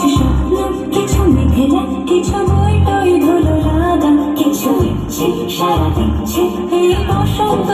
কিছু স্বপ্ন কিছু কিছু বই টই ধুলো কিছু ইচ্ছে সারা দিচ্ছে এই বসন্ত